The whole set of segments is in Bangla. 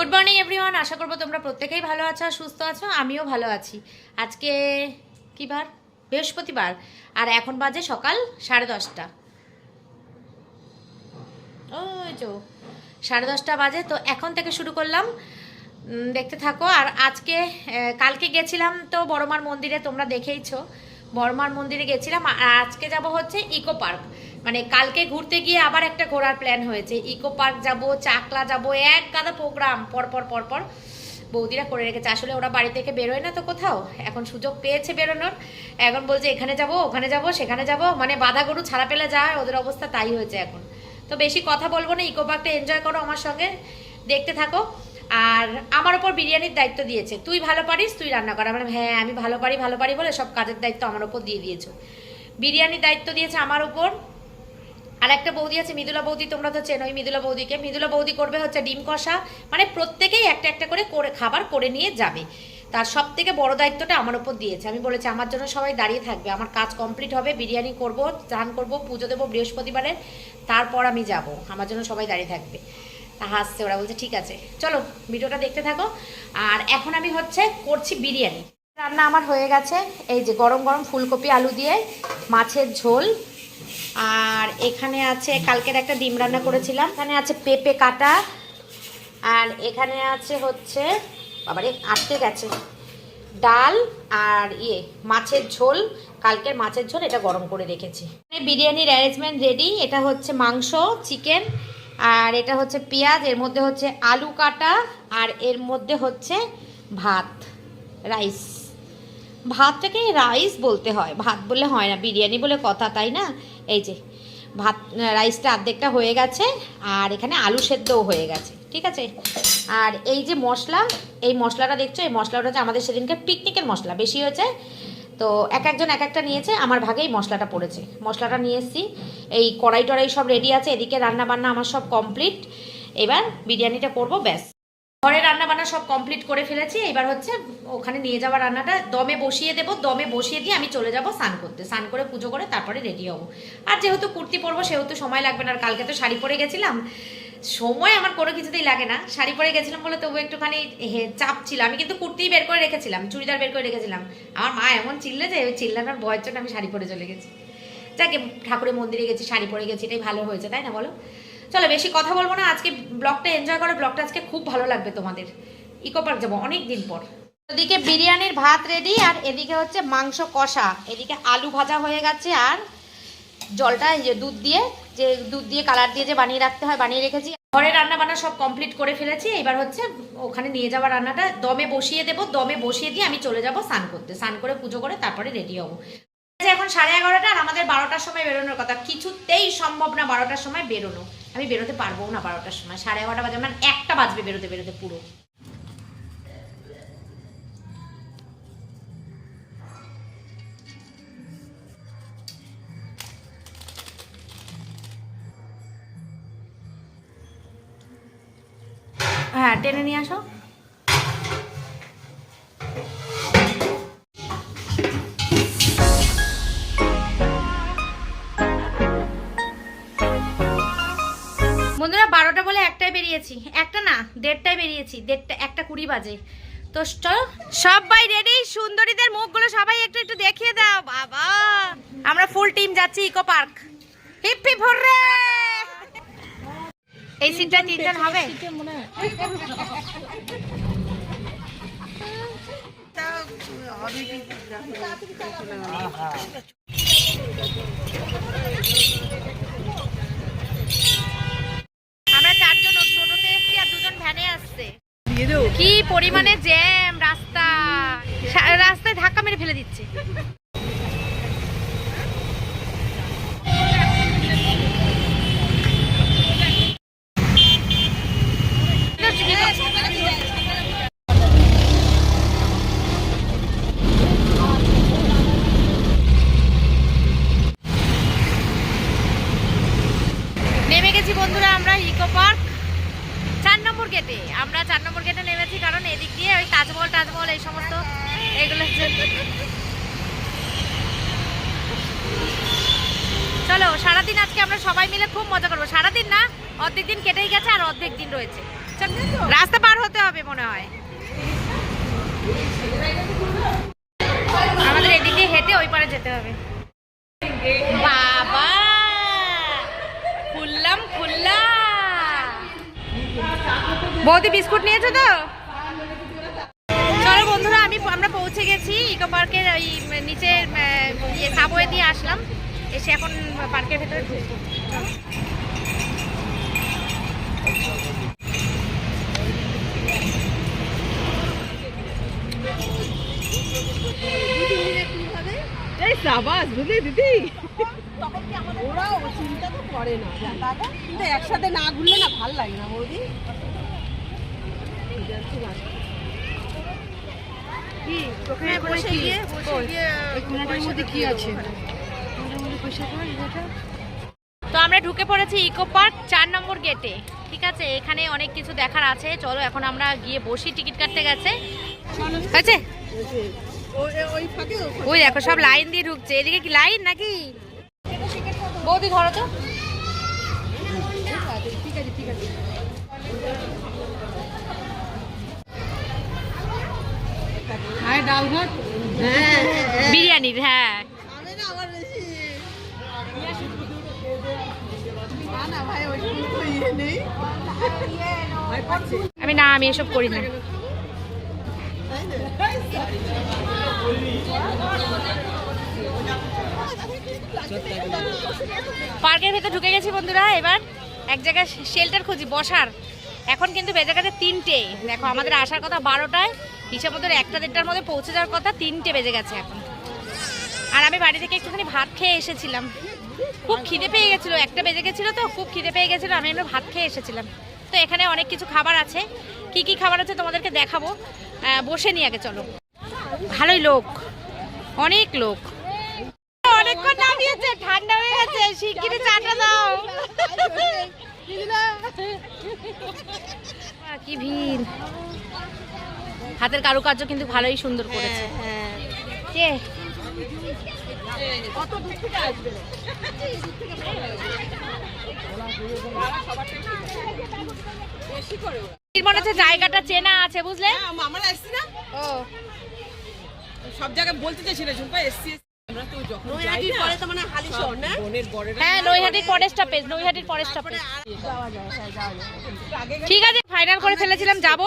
গুড মর্নিং এভরিওয়ান আশা করব তোমরা প্রত্যেকেই ভালো আছো, সুস্থ আছো, আমিও ভালো আছি। আজকে কী বার? বৃহস্পতিবার। আর এখন বাজে সকাল সাড়ে দশটা। ওই তো, সাড়ে দশটা বাজে, তো এখন থেকে শুরু করলাম। দেখতে থাকো। আর আজকে কালকে গেছিলাম তো বড়মার মন্দিরে, তোমরা দেখেইছো। বড়মার মন্দিরে গেছিলাম। আর আজকে যাব হচ্ছে ইকো পার্ক। মানে কালকে ঘুরতে গিয়ে আবার একটা ঘোরার প্ল্যান হয়েছে। ইকো পার্ক যাব, চাকলা যাব, এক গাদা প্রোগ্রাম। পরপর পরপর বৌদিরা করে রেখেছে। আসলে ওরা বাড়ি থেকে বেরোয় না তো কোথাও। এখন সুযোগ পেয়েছে বেরোনোর। এখন বলছে, এখানে যাব, ওখানে যাব, সেখানে যাব। মানে বাধা গরু ছাড়া পেলে যায় ওদের অবস্থা তাই হয়েছে এখন। তো বেশি কথা বলব না, ইকো পার্কটা এনজয় করো আমার সঙ্গে। দেখতে থাকো। আর আমার ওপর বিরিয়ানির দায়িত্ব দিয়েছে। তুই ভালো পারিস, তুই রান্না কর। আমার হ্যাঁ আমি ভালো পারি ভালো পারি বলে সব কাজের দায়িত্ব আমার ওপর দিয়ে দিয়েছ। বিরিয়ানির দায়িত্ব দিয়েছে আমার ওপর আর একটা বৌদি আছে, মৃদুলা বৌদি, তোমরা তো চেনোই মৃদুলা বৌদিকে। মৃদুলা বৌদি করবে হচ্ছে ডিম কষা মানে প্রত্যেকেই একটা একটা করে করে খাবার করে নিয়ে যাবে। তার সব থেকে বড় দায়িত্বটা আমার ওপর দিয়েছে। আমি বলেছি, আমার জন্য সবাই দাঁড়িয়ে থাকবে। আমার কাজ কমপ্লিট হবে, বিরিয়ানি করব, চান করব, পুজো দেবো বৃহস্পতিবারে, তারপর আমি যাব। আমার জন্য সবাই দাঁড়িয়ে থাকবে। তা হাসছে ওরা, বলছে, ঠিক আছে, চলো ভিডিওটা দেখতে থাকো। আর এখন আমি হচ্ছে করছি বিরিয়ানি। রান্না আমার হয়ে গেছে। এই যে গরম গরম ফুলকপি, আলু দিয়ে, মাছের ঝোল আর এখানে আছে, কালকের একটা ডিম রান্না করেছিলাম। এখানে আছে পেঁপে কাটা, আর এখানে আছে হচ্ছে, বাবারে, আটকে গেছে। ডাল আর ইয়ে মাছের ঝোল। কালকের মাছের ঝোল, এটা গরম করে রেখেছি। বিরিয়ানির অ্যারেঞ্জমেন্ট রেডি এটা হচ্ছে মাংস চিকেন আর এটা হচ্ছে পেঁয়াজ, এর মধ্যে হচ্ছে আলু কাটা, আর এর মধ্যে হচ্ছে ভাত রাইস ভাতটাকে রাইস বলতে হয়। ভাত বলে হয় না, বিরিয়ানি বলে কথা, তাই না? এই যে, ভাত, রাইসটা অর্ধেকটা হয়ে গেছে, আর এখানে আলু সেদ্ধও হয়ে গেছে, ঠিক আছে? আর এই যে মশলা, এই মশলাটা দেখছ? এই মশলাটা হচ্ছে আমাদের সেদিনকে পিকনিকের মশলা, বেশি হয়েছে। তো এক একজন এক একটা নিয়েছে, আমার ভাগেই মশলাটা পড়েছে। মশলাটা নিয়ে এসেছি, এই কড়াই টড়াই সব রেডি আছে, এদিকে রান্না বান্না আমার সব কমপ্লিট এবার বিরিয়ানিটা করব, ব্যাস। ঘরে রান্না বান্না সব কমপ্লিট করে ফেলেছি। এবার হচ্ছে ওখানে নিয়ে যাওয়া রান্নাটা। দমে বসিয়ে দেবো, দমে বসিয়ে দিয়ে আমি চলে যাব স্নান করতে। স্নান করে পুজো করে তারপরে রেডি হব। আর যেহেতু কুর্তি পরবো, সেহেতু সময় লাগবে না। আর কালকে তো শাড়ি পরে গেছিলাম। সময় আমার কোনো কিছুতেই লাগে না। শাড়ি পরে গেছিলাম বলে তবু একটুখানি চাপ ছিল। আমি কিন্তু কুর্তি বের করে রেখেছিলাম, চুড়িদার বের করে রেখেছিলাম। আমার মা এমন চিল্লে যে, ওই চিল্লানোর ভয়ের জন্য আমি শাড়ি পরে চলে গেছি। যাকে ঠাকুরের মন্দিরে গেছি, শাড়ি পরে গেছি, এটাই ভালো হয়েছে, তাই না বলো? চলো বেশি কথা বলব না আজকে ব্লগটা এনজয় করো ব্লগটা আজকে খুব ভালো লাগবে তোমাদের। ইকো পার্ক যাব অনেক দিন পর। ওদিকে বিরিয়ানির ভাত রেডি আর এদিকে হচ্ছে মাংস কষা। এদিকে আলু ভাজা হয়ে গেছে আর জলটা এই যে দুধ দিয়ে যে দুধ দিয়ে কালার দিয়ে যে বানিয়ে রাখতে হয় বানিয়ে রেখেছি। ঘরে রান্না বান্না সব কমপ্লিট করে ফেলেছি এবার হচ্ছে ওখানে নিয়ে যাওয়া রান্নাটা। দমে বসিয়ে দেবো দমে বসিয়ে দিয়ে আমি চলে যাব স্নান করতে। স্নান করে পুজো করে তারপরে রেডি হব। এখন সাড়ে এগারোটা আর আমাদের বারোটার সময় বেরোনোর কথা। কিছুতেই সম্ভব না বারোটার সময় বেরোনো। আমি বেরোতে পারব না বারোটার সময়। সাড়ে এগারোটা বাজে মানে একটা বাজবে বেরোতে বেরোতে পুরো। হ্যাঁ টেনে নিয়ে আসো। বেরিয়েছি। একটা না, দেড়টায় বেরিয়েছি, দেড়টা, একটা কুড়ি বাজে। তো চলো, সবাই রেডি সুন্দরীদের মুখগুলো সবাই একটু একটু দেখিয়ে দাও, বাবা। আমরা ফুল টিম যাচ্ছি ইকো পার্ক হিপ হিপ এই সিটটা তিনজন হবে? আমরা ভ্যানে আসছে। কি পরিমাণে জ্যাম রাস্তা। রাস্তায় ধাক্কা মেরে ফেলে দিচ্ছে। নেমে গেছি বন্ধুরা আমরা ইকো পার্ক। গেটে আমরা চার নম্বর গেটে নেমেছি কারণ এদিক দিয়ে ওই তাজমহল টাজমহল এই সমস্ত এগুলো চলো, সারাদিন আজকে আমরা সবাই মিলে খুব মজা করব। সারাদিন না, অর্ধেক দিন কেটেই গেছে আর অর্ধেক দিন রয়েছে। রাস্তা পার হতে হবে মনে হয়। আমাদের এদিকে হেঁটে ওই পারে যেতে হবে। বাবা! বৌদি বিস্কুট নিয়েছো তো? চলো বন্ধুরা আমি আমরা পৌঁছে গেছি ইকো পার্কের ওই নিচে ইয়ে সাবওয়ে দিয়ে আসলাম। এসে এখন পার্কের ভেতরে ঢুকবো। এই সাবাস বুঝলি দিদি? ওরাও চিন্তা তো করে না। দাদা একসাথে না ঘুরলে না ভালো লাগে না বৌদি কি চোখে বসে গিয়ে বসে গিয়ে কোনাটার মধ্যে কি আছে তো আমরা ঢুকে পড়েছি ইকো পার্ক চার নম্বর গেটে। ঠিক আছে? এখানে অনেক কিছু দেখার আছে। চলো এখন আমরা গিয়ে বসি টিকিট কাটতে গেছে। ওই দেখো সব লাইন দিয়ে ঢুকছে। এদিকে কি লাইন নাকি? বৌদি ধরো তো। হ্যাঁ ডাল ভাত? হ্যাঁ বিরিয়ানির হ্যাঁ। আমি না আমার বেশি না না ভাই ওই তো নেই ভাই পাচ্ছি আমি না আমি এসব করি না। পার্কের ভেতর ঢুকে গেছি বন্ধুরা এবার এক জায়গায় শেল্টার খুঁজি বসার। এখন কিন্তু বেজে গেছে তিনটে। দেখো, আমাদের আসার কথা বারোটায়, হিসাব মতো একটা দেড়টার মধ্যে পৌঁছে যাওয়ার কথা তিনটে বেজে গেছে এখন। আর আমি বাড়ি থেকে একটুখানি ভাত খেয়ে এসেছিলাম। খুব খিদে পেয়ে গেছিল, একটা বেজে গেছিল তো, খুব খিদে পেয়ে গেছিল, আমি এমনি ভাত খেয়ে এসেছিলাম। তো এখানে অনেক কিছু খাবার আছে। কি কি খাবার আছে তোমাদেরকে দেখাবো। বসে নিয়ে আগে, চলো। ভালোই লোক, অনেক লোক। অনেকক্ষণ নামিয়েছে ঠান্ডা হয়ে গেছে শিগগিরি চাটা দাও। কি ভিড়। হাতের কারুকার্য কিন্তু ভালোই সুন্দর করেছে। কে? কত দূর থেকে আসবে? করে ওরা। মনে হচ্ছে জায়গাটা চেনা আছে বুঝলে? হ্যাঁ, আমরা এসছি না? ও। সব জায়গায় বলতে চাইছি না ঝুম্পা এসছি। মানে হ্যাঁ হ্যাঁ ঠিক আছে ফাইনাল করে ফেলেছিলাম যাব।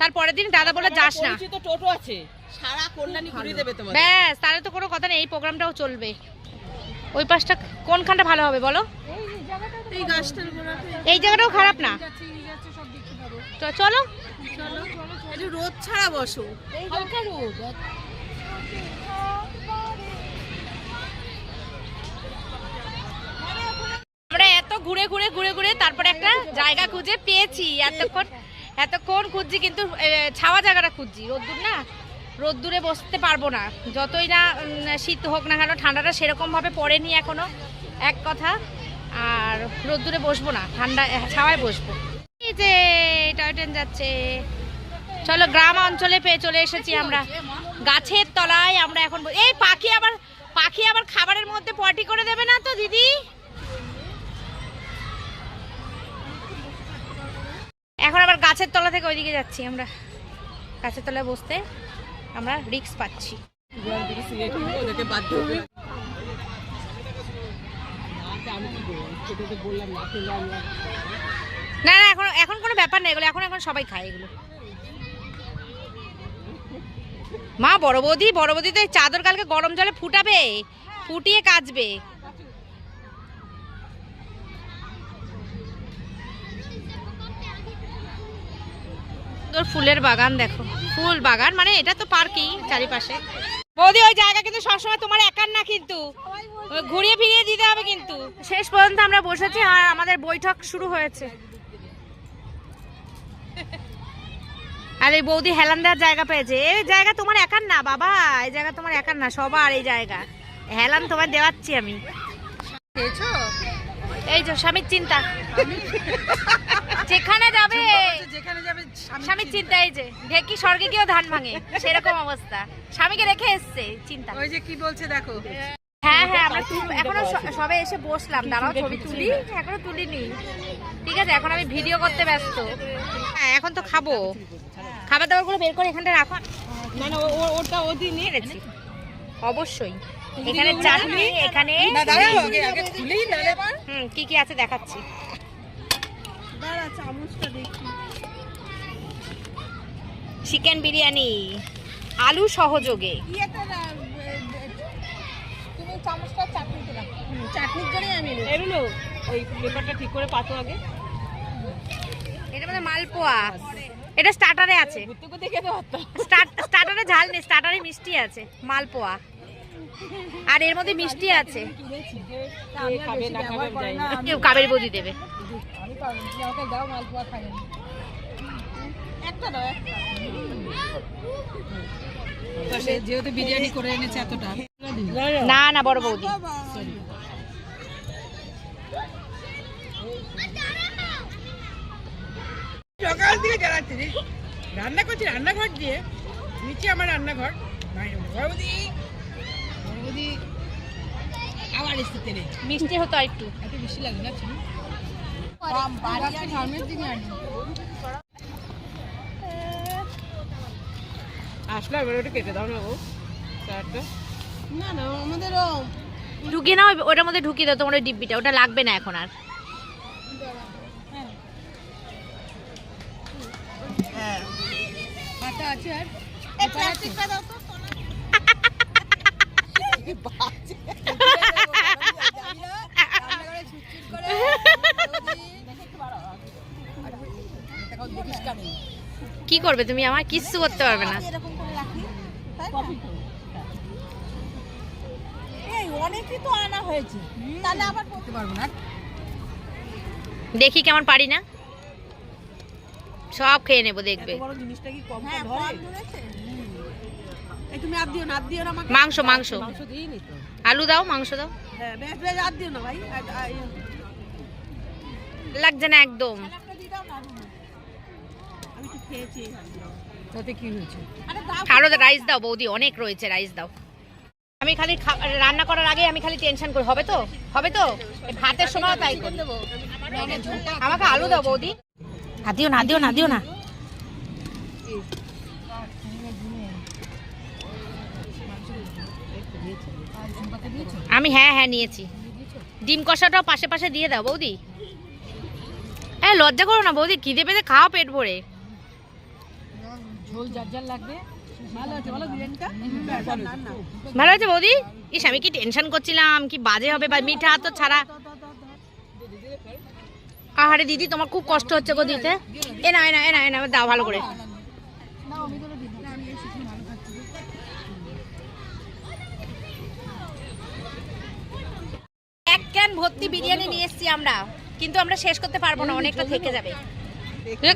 তারপরের দিন দাদা বলে যাস না। টোটো আছে। সারা কল্যাণী ঘুরিয়ে দেবে তোমার ব্যাস তাহলে তো কোনো কথা নেই এই প্রোগ্রামটাও চলবে। ওই পাশটা কোনখানটা ভালো হবে বলো? এই জায়গাটাও খারাপ না? তো চলো। রোদ ছাড়া বসো। রোদ আমরা এত ঘুরে ঘুরে ঘুরে ঘুরে তারপরে একটা জায়গা খুঁজে পেয়েছি। এতক্ষণ এতক্ষণ খুঁজছি কিন্তু ছাওয়া জায়গাটা খুঁজছি। রোদ্দুর না? রোদ্দুরে বসতে পারব না। যতই না শীত হোক না কেন, ঠান্ডাটা সেরকমভাবে পড়েনি এখনও, এক কথা। আর রোদ্দুরে বসবো না, ঠান্ডা ছাওয়ায় বসবো। এই যে, টয় ট্রেন যাচ্ছে। চলো, গ্রাম অঞ্চলে পেয়ে চলে এসেছি আমরা। গাছের তলায় আমরা এখন এই পাখি আবার পাখি আবার খাবারের মধ্যে পটি করে দেবে না তো, দিদি এখন আবার গাছের তলা থেকে ওইদিকে যাচ্ছি আমরা। গাছের তলায় বসতে আমরা রিক্স পাচ্ছি। না না, এখন এখন কোনো ব্যাপার নেই এগুলো এখন এখন সবাই খায় এগুলো। মা, বড় বৌদি বড় বৌদি তো চাদর কালকে গরম জলে ফুটাবে, ফুটিয়ে কাচবে। তোর ফুলের বাগান দেখো। ফুল বাগান মানে এটা তো পার্কই চারিপাশে। বৌদি ওই জায়গা কিন্তু সবসময় তোমার একার না কিন্তু। ঘুরিয়ে ফিরিয়ে দিতে হবে কিন্তু। শেষ পর্যন্ত আমরা বসেছি আর আমাদের বৈঠক শুরু হয়েছে। আর এই বৌদি হেলান দেওয়ার জায়গা পেয়েছে। এই জায়গা তোমার একার না বাবা। এই জায়গা তোমার একার না সবার এই জায়গা। হেলান তোমার দেওয়াচ্ছি আমি। এই যে স্বামীর চিন্তা। যেখানে যাবে। যেখানে যাবে স্বামীর চিন্তা। এই যে ঢেকি স্বর্গে গিয়েও ধান ভাঙে সেরকম অবস্থা। স্বামীকে রেখে এসছে চিন্তা। ওই যে কি বলছে দেখো। হ্যাঁ হ্যাঁ আমরা এখনও স- সবে এসে বসলাম দাঁড়াও ছবি তুলি এখনও তুলিনি। ঠিক আছে এখন আমি ভিডিও করতে ব্যস্ত। হ্যাঁ এখন তো খাব। খাবার দাবারগুলো বের করে এখানটা রাখো। না না ও- ও- ওটা ওদি নিয়ে এনেছি অবশ্যই। এখানে চাটনি এখানে না দাঁড়াও আগে আগে খুলেই নালে বার হুম কি কি আছে দেখাচ্ছি। দাঁড়া চামচটা দেখি। চিকেন বিরিয়ানি আলু সহযোগে। ইয়েটা না, এ, এ, তুমি চামচটা চাটনিতে রাখো। চাটনির জন্যই আমি এনেছি। ওই পেপারটা ঠিক করে পাতো আগে। এটা মানে মালপোয়া। এটা স্টার্টারে আছে। স্টার্টারে ঝাল নেই স্টার্টারে মিষ্টি আছে মালপোয়া। আর এর মধ্যে মিষ্টি আছে। কাবের বদি দেবে আমি পারব না। তুমি আমাকে দাও মালপোয়া খাবে একটা দাও যেহেতু বিরিয়ানি করে এনেছে এতটা। না না বড় বৌদি। সকাল জ্বালাচ্ছি রান্না করছি রান্নাঘর দিয়ে নিচে আমার রান্নাঘর। আবার তেলে। মিষ্টি হতো আর একটু এত বেশি লাগে না দিকে আসলে এবার ওটা কেটে দাও না ও চারটা না না আমাদের ঢুকিয়ে নাও ওটার মধ্যে ঢুকিয়ে দাও তোমার ওই ডিব্বিটা ওটা লাগবে না এখন আর। হ্যাঁ। পাতা আছে আর। প্লাস্টিকটা দাও তো কি করবে তুমি? আমার কিচ্ছু করতে পারবে না। এই অনেকই তো আনা হয়েছে। তাহলে আবার করতে পারব না। দেখি কেমন পারি না। সব খেয়ে নেব দেখবে। বড় জিনিসটা কি কম হ্যাঁ কম ধরেছে। এই তুমি আর না আর দিও না আমাকে। মাংস মাংস। মাংস দিই নি তো। আলু দাও মাংস দাও। হ্যাঁ বেশ বেশ আর দিও না ভাই। আর- আর- লাগছে না একদম। আমি তো খেয়েছি। তাতে কি হয়েছে? আরে দাও আরও রাইস দাও? বৌদি অনেক রয়েছে রাইস দাও। আমি খালি খা- রান্না করার আগে আমি খালি টেনশন করি হবে তো? হবে তো? ভাতের সময় তাই আমাকে আলু দাও বৌদি। না দিও না দিও না দিও না। আমি হ্যাঁ হ্যাঁ নিয়েছি। ডিম কষাটাও পাশে পাশে দিয়ে দাও বৌদি। হ্যাঁ লজ্জা করো না বৌদি খিদে পেতে খাও পেট ভরে। ঝোল যার যার লাগবে। ভালো আছে বৌদি? ইস আমি কি টেনশন করছিলাম কি বাজে হবে বা মিঠা তো ছাড়া। আহারে দিদি তোমার খুব কষ্ট হচ্ছে গো দিতে। এ না এ না এ না এ না দাও ভালো করে। এক ক্যান ভর্তি বিরিয়ানি নিয়ে এসেছি আমরা। কিন্তু আমরা শেষ করতে পারব না অনেকটা থেকে যাবে।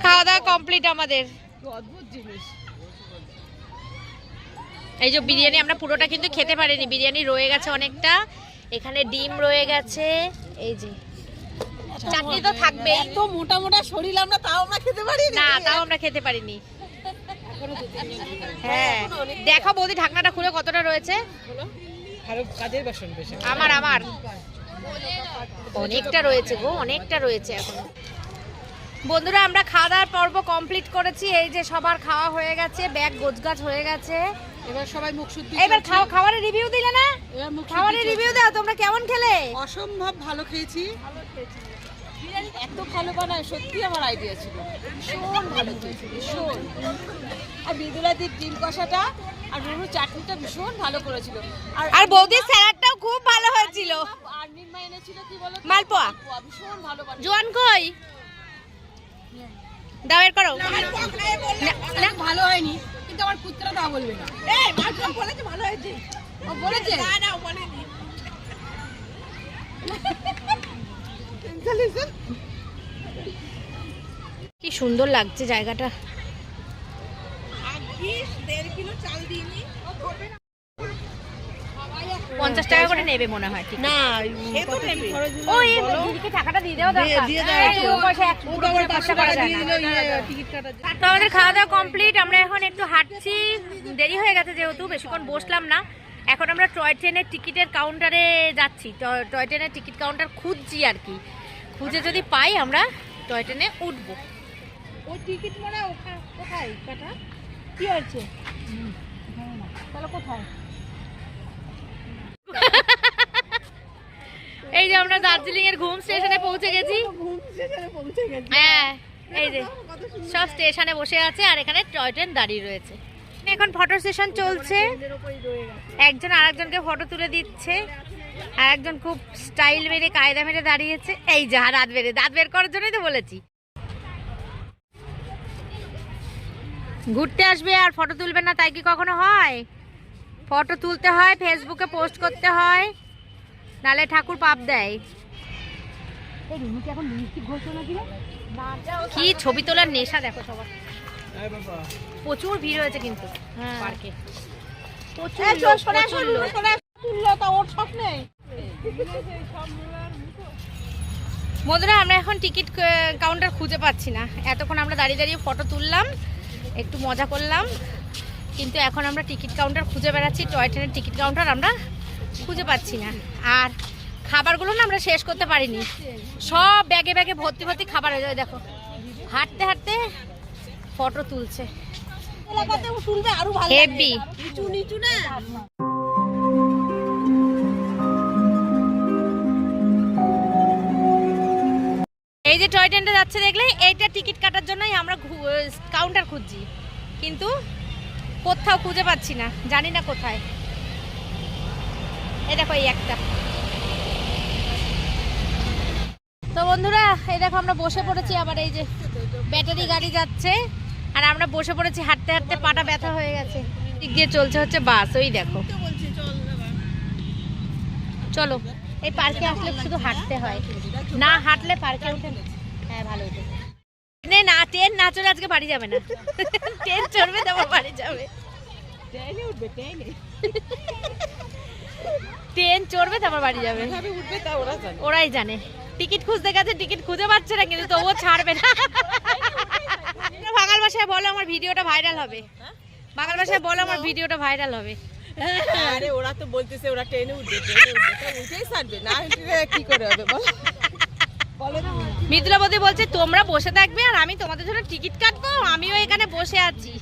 খাওয়া দাওয়া কমপ্লিট আমাদের। অদ্ভুত জিনিস। এই যে বিরিয়ানি আমরা পুরোটা কিন্তু খেতে পারিনি। বিরিয়ানি রয়ে গেছে অনেকটা। এখানে ডিম রয়ে গেছে। এই যে। চাটনি তো থাকবে এত মোটা মোটা শরীর আমরা তাও আমরা খেতে পারি না তাও আমরা খেতে পারিনি। হ্যাঁ। দেখো বৌদি ঢাকনাটা খুলে কতটা রয়েছে? আরও কাজের বাসন বেশি। আমার আমার। অনেকটা রয়েছে গো অনেকটা রয়েছে এখন। বন্ধুরা আমরা খাওয়া দাওয়ার পর্ব কমপ্লিট করেছি। এই যে সবার খাওয়া হয়ে গেছে ব্যাগ গোছগাছ হয়ে গেছে। এবার সবাই মুখ শুদ্ধি এবার খাওয়া খাবারের রিভিউ দিলে না? খাবারের রিভিউ দাও তোমরা কেমন খেলে? অসম্ভব ভালো খেয়েছি। এত ভালো বানায় সত্যি আমার আইডিয়া ছিল। ভীষণ ভালো খেয়েছি ভীষণ। আর বিদুলাদির ডিম কষাটা আর রুরু চাটনিটা ভীষণ ভালো করেছিল। আর আর বৌদির স্যালাডটাও খুব ভালো হয়েছিল। আর নির্মা এনেছিল কি বলো মালপোয়া। মালপোয়া, ভীষণ ভালো জোয়ান কই? দাও এর করো। না ভালো হয়নি কিন্তু আমার পুত্ররা তা বলবে না। এই মালপোয়া বলেছে ভালো হয়েছে। ও বলেছে? না না বলেনি। কি সুন্দর লাগছে জায়গাটা। পঞ্চাশ টাকা করে নেবে মনে হয় ঠিক না ও এই দিদিকে টাকাটা দিয়ে দেওয়া দরকার। দিয়ে দাও এই, পয়সা এক- পুরো করে টাকা দেয় না। টিকিট তো আমাদের খাওয়া দাওয়া কমপ্লিট আমরা এখন একটু হাঁটছি। দেরি হয়ে গেছে যেহেতু বেশিক্ষণ বসলাম না। এখন আমরা টয় ট্রেনের টিকিটের কাউন্টারে যাচ্ছি। ট- টয় ট্রেনের টিকিট কাউন্টার খুঁজছি আর কি। খুঁজে যদি পাই আমরা টয় ট্রেনে উঠবো। ওই টিকিট মানে ওখানে কোথায়? কাটা কি হয়েছে? তাহলে কোথায়? এই যে আমরা দার্জিলিং এর ঘুম স্টেশনে পৌঁছে গেছি। হ্যাঁ এই যে সব স্টেশনে বসে আছে আর এখানে টয় ট্রেন দাঁড়িয়ে রয়েছে। এখন ফটো সেশন চলছে। একজন আরেকজনকে ফটো তুলে দিচ্ছে। আর একজন খুব স্টাইল মেরে কায়দা মেরে দাঁড়িয়েছে। এই যা দাঁত বেড়ে দাঁত বের করার জন্যই তো বলেছি। ঘুরতে আসবে আর ফটো তুলবে না তাই কি কখনো হয়? ফটো তুলতে হয় ফেসবুকে পোস্ট করতে হয়। নালে ঠাকুর পাপ দেয়। এই রুমিকে এখন মিষ্টি ঘোষণা দিল না কি ছবি তোলার নেশা দেখো সবার। প্রচুর ভিড় হয়েছে কিন্তু পার্কে। শখ নেই বন্ধুরা আমরা এখন টিকিট কাউন্টার খুঁজে পাচ্ছি না। এতক্ষণ আমরা দাঁড়িয়ে দাঁড়িয়ে ফটো তুললাম একটু মজা করলাম। কিন্তু এখন আমরা টিকিট কাউন্টার খুঁজে বেড়াচ্ছি টয় ট্রেনের টিকিট কাউন্টার আমরা খুঁজে পাচ্ছি না। আর খাবারগুলো না আমরা শেষ করতে পারিনি। সব ব্যাগে ব্যাগে ভর্তি ভর্তি খাবার হয়ে যায় দেখো। হাঁটতে হাঁটতে ফটো তুলছে। এলাকাতেও শুনবে আরও ভালো হেভি নিচু নিচু না? এই যে টয় ট্রেনটা যাচ্ছে দেখলে এইটা টিকিট কাটার জন্যই আমরা কাউন্টার খুঁজছি। কিন্তু কোথাও খুঁজে পাচ্ছি না জানি না কোথায়। এই দেখো এই একটা। তো বন্ধুরা, এই দেখো আমরা বসে পড়েছি, আবার এই যে ব্যাটারি গাড়ি যাচ্ছে, আর আমরা বসে পড়েছি, হাঁটতে হাঁটতে পাটা ব্যথা হয়ে গেছে। দিয়ে চলছে হচ্ছে বাস, ওই দেখো। চলো, এই পার্কে আসলে শুধু হাঁটতে হয়। না হাঁটলে পার্কে উঠে হ্যাঁ ভালো উঠে না ট্রেন না চলে আজকে বাড়ি যাবে না। ট্রেন চড়বে, তারপর বাড়ি যাবে। ট্রেনে চড়বে তারপর বাড়ি যাবে। উঠবে তা ওরা জানে। ওরাই জানে। টিকিট খুঁজতে গেছে টিকিট খুঁজে পাচ্ছে না কিন্তু তবুও ছাড়বে না। বাঙাল ভাষায় বলো আমার ভিডিওটা ভাইরাল হবে। বাঙাল ভাষায় বলো আমার ভিডিওটা ভাইরাল হবে। আরে ওরা তো বলতেছে ওরা ট্রেনে উঠবে উঠেই ছাড়বে না কি করে হবে বল। না বলছে তোমরা বসে থাকবে আর আমি তোমাদের জন্য টিকিট কাটবো আমিও এখানে বসে আছি।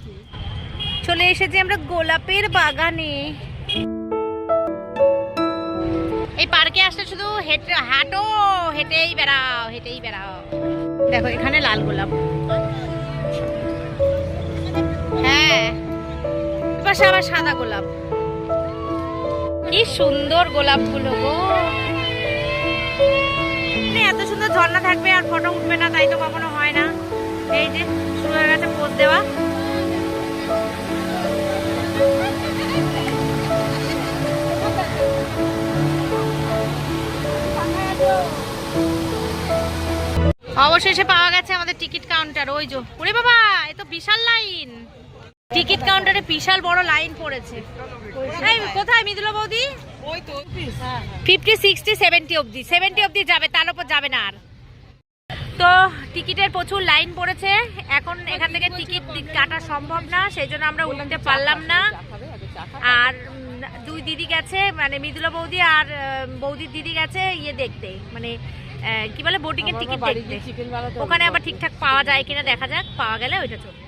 চলে এসেছি আমরা গোলাপের বাগানে। হেঁটে হাঁটো, হেঁটেই বেড়াও হেঁটেই বেড়াও। দেখো, এখানে লাল গোলাপ। হ্যাঁ এপাশে আবার সাদা গোলাপ। কি সুন্দর গোলাপগুলো গো। মানে এত সুন্দর ঝর্ণা থাকবে আর ফটো উঠবে না, তাই তো কখনো হয় না। এই যে হয়ে গেছে পোজ দেওয়া। অবশেষে পাওয়া গেছে আমাদের টিকিট কাউন্টার, ওই যে। ওরে বাবা, এ তো বিশাল লাইন। টিকিট কাউন্টারে বিশাল বড় লাইন পড়েছে। কোথায় মিদুলা বৌদি? ফিফটি, সিক্সটি, সেভেন্টি অবধি। সেভেন্টি অবধি যাবে, তার উপর যাবে না আর। তো টিকিটের প্রচুর লাইন পড়েছে। এখন এখান থেকে টিকিট কাটা সম্ভব না, সেই জন্য আমরা উঠতে পারলাম না। আর দুই দিদি গেছে মানে মৃদুলা বৌদি আর বৌদির দিদি গেছে ইয়ে দেখতে মানে কি বলে বোটিং এর টিকিট দেখতে। ওখানে আবার ঠিকঠাক পাওয়া যায় কিনা দেখা যাক পাওয়া গেলে ওইটা চলবে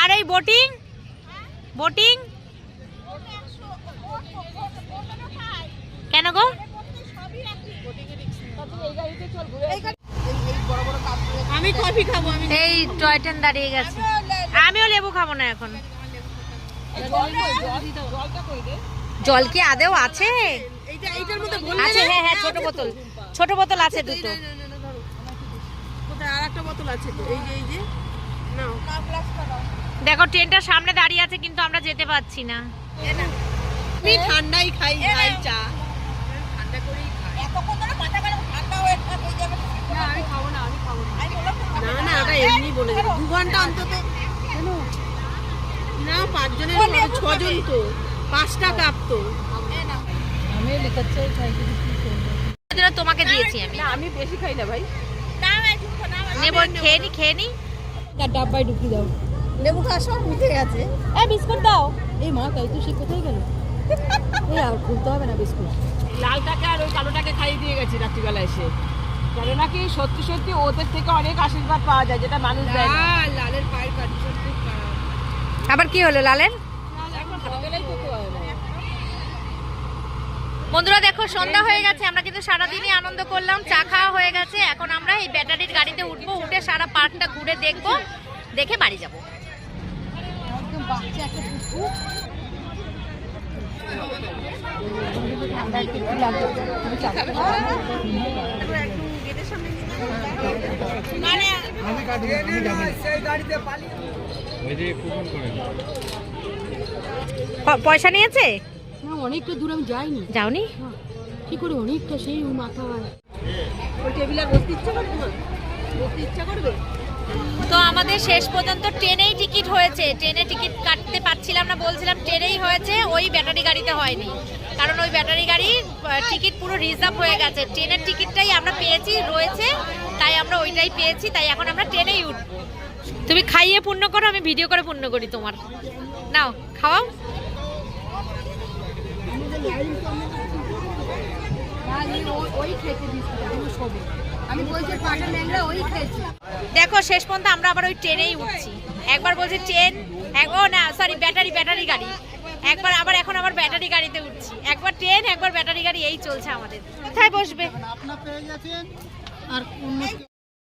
আর এই বোটিং বোটিং কেন গো আমি কফি খাব আমি এই টয় ট্রেন দাঁড়িয়ে গেছে। আমিও লেবু খাব না এখন। জলটা কই দে জল কি আদেও আছে? এইটা এইটার মধ্যে আছে হ্যাঁ হ্যাঁ ছোট বোতল। ছোট বোতল আছে দুটো। আর একটা বোতল আছে তো। এই যে এই যে নাও। দেখো ট্রেনটার সামনে দাঁড়িয়ে আছে কিন্তু আমরা যেতে পারছি না। আমি ঠান্ডাই খাই খাই চা। ঠান্ডা করেই খাই না আমি খাব না আমি খাব না। না না ওটা এমনি বলে দিল দু ঘণ্টা অন্তত না পাঁচজনের ছজন তো পাঁচটা কাপ তো তোমাকে দিয়েছি আমি। না আমি বেশি খাই না ভাই। নেব খেয়ে নি। খেয়ে নি। তার ডাব্বায় ঢুকিয়ে দাও। লেবু খাওয়া সব উঠে গেছে। এই বিস্কুট দাও। এই মা তাই তো সে কোথায় গেল? এই আর খুলতে হবে না বিস্কুট। লালটাকে আর ওই কালোটাকে খাইয়ে দিয়ে গেছি রাত্রিবেলা এসে। কেন নাকি সত্যি সত্যি ওদের থেকে অনেক আশীর্বাদ পাওয়া যায় যেটা মানুষ দেয় না। লালের পায়ের কন্ডিশন খুব খারাপ। আবার কি হলো লালের বন্ধুরা দেখো সন্ধ্যা হয়ে গেছে আমরা কিন্তু সারাদিনই আনন্দ করলাম চা খাওয়া হয়ে গেছে। এখন আমরা এই ব্যাটারির গাড়িতে উঠবো উঠে সারা পার্কটা ঘুরে দেখব দেখে বাড়ি যাব। একদম বাচ্চা একটা কুকুর পয়সা নিয়েছে? না অনেকটা দূর আমি যাইনি। যাওনি? কি করে অনেকটা সেই মাথা ওই টেবিল আর বসতে ইচ্ছা করবে না? বসতে ইচ্ছা করবে? তো আমাদের শেষ পর্যন্ত ট্রেনেই টিকিট হয়েছে। ট্রেনে টিকিট কাটতে পারছিলাম না, বলছিলাম ট্রেনেই হয়েছে, ওই ব্যাটারি গাড়িতে হয়নি। কারণ ওই ব্যাটারি গাড়ির টিকিট পুরো রিজার্ভ হয়ে গেছে। ট্রেনের টিকিটটাই আমরা পেয়েছি, রয়েছে, তাই আমরা ওইটাই পেয়েছি, তাই এখন আমরা ট্রেনেই উঠ তুমি খাইয়ে পূর্ণ করো, আমি ভিডিও করে পূর্ণ করি তোমার। নাও, খাওয়াও। ওই খেতে বিস্কুট দেখো শেষ পর্যন্ত আমরা আবার ওই ট্রেনেই উঠছি। একবার বলছি ট্রেন ও না সরি ব্যাটারি ব্যাটারি গাড়ি। একবার আবার এখন আবার ব্যাটারি গাড়িতে উঠছি। একবার ট্রেন একবার ব্যাটারি গাড়ি এই চলছে আমাদের। কোথায় বসবে?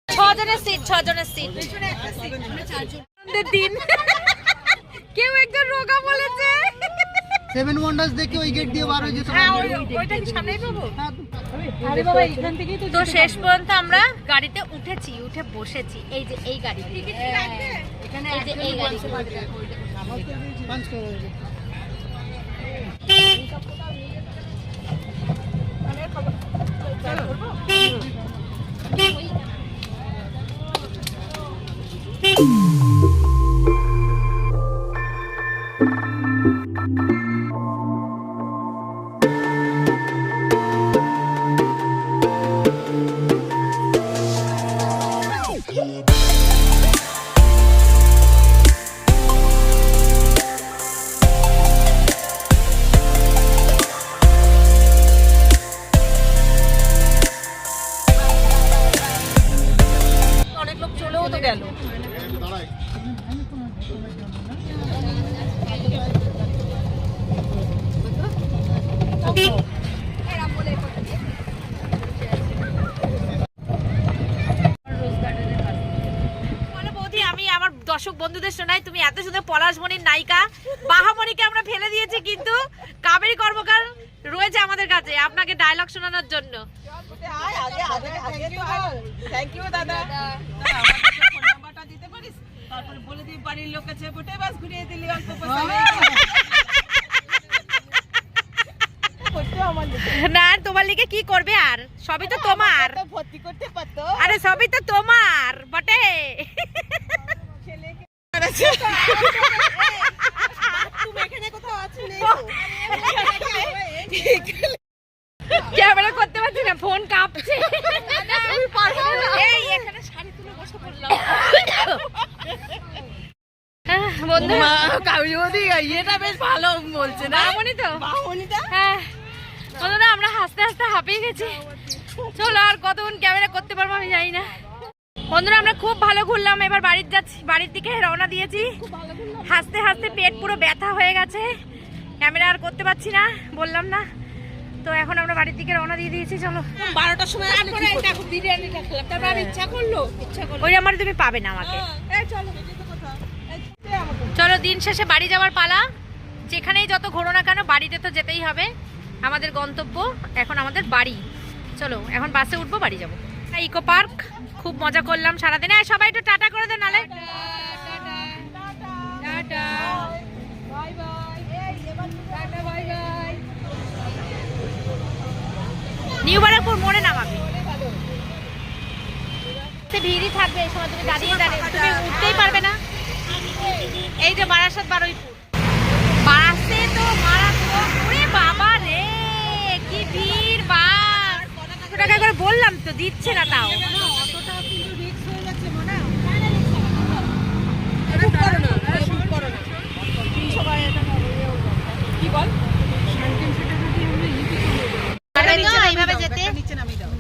ছজনের সিট ছজনের সিট দিন। কেউ একজন রোগা বলেছে। সেভেন ওয়ান্ডার্স দেখে ওই গেট দিয়ে বার হয়ে যেতে হ্যাঁ ওইটা কি সামনেই পাবো? হ্যাঁ, আরে বাবা এখান থেকেই তো তো শেষ পর্যন্ত আমরা গাড়িতে উঠেছি উঠে বসেছি। এই যে এই গাড়ি এখানে এই যে এই গাড়ি পাঁচ করে পলাশমণির নায়িকা। বাহামণিকে আমরা ফেলে দিয়েছি কিন্তু কাবেরী কর্মকার রয়েছে আমাদের কাছে। আপনাকে ডায়লগ শোনানোর জন্য। থ্যাংক ইউ দাদা। ফোন নাম্বারটা দিতে পারিস? তারপরে বলে দিই বাড়ির লোক কাছে গোটাই বাস ঘুরিয়ে দিলি অল্প পয়সা করতে আমার লোক না তোমার লিগে কি করবে আর? সবই তো তোমার। আরে সবই তো তোমার বটে। তুমি এখানে কোথাও আছো নেই ক্যামেরা করতে পারছি না ফোন কাঁপছে। এই এখানে শাড়ি তুলে বসে পড়লাম। আহ, বন্ধুরা। ইয়েটা বেশ ভালো বলছে না? তো? হ্যাঁ। বন্ধুরা আমরা হাসতে হাসতে হাঁপিয়ে গেছি। চলো আর কতক্ষণ ক্যামেরা করতে পারব আমি জানি না। বন্ধুরা আমরা খুব ভালো ঘুরলাম। এবার বাড়ির যাচ্ছি বাড়ির দিকে রওনা দিয়েছি। হাসতে হাসতে পেট পুরো ব্যথা হয়ে গেছে। ক্যামেরা আর করতে পারছি না বললাম না। তো এখন আমরা বাড়ির দিকে রওনা দিয়ে দিয়েছি চলো। বারোটার সময় বিরিয়ানিটা খেলাম। তারপর আর ইচ্ছা করল? ইচ্ছা করল। ওই আমার তুমি পাবে না আমাকে। চলো। আমাকে চলো দিন শেষে বাড়ি যাওয়ার পালা। যেখানেই যত ঘোরো না কেন বাড়িতে তো যেতেই হবে। আমাদের গন্তব্য এখন আমাদের বাড়ি। চলো এখন বাসে উঠবো বাড়ি যাব। Eco park. খুব মজা করলাম সারাদিনে। আর সবাই একটু টাটা করে দে নালে। নিউ বারাকপুর মোড়ে নামাবি ভিড়ই থাকবে এই সময় তুমি দাঁড়িয়ে দাঁড়িয়ে। তুমি উঠতেই পারবে না। এই যে বারাসাত বারুইপুর। বাসে তো মারাত্মক। বাবা রে কি ভিড় বাস টাকা করে বললাম তো দিচ্ছে না তাও। কি যেতে? নিচে নামিয়ে দাও।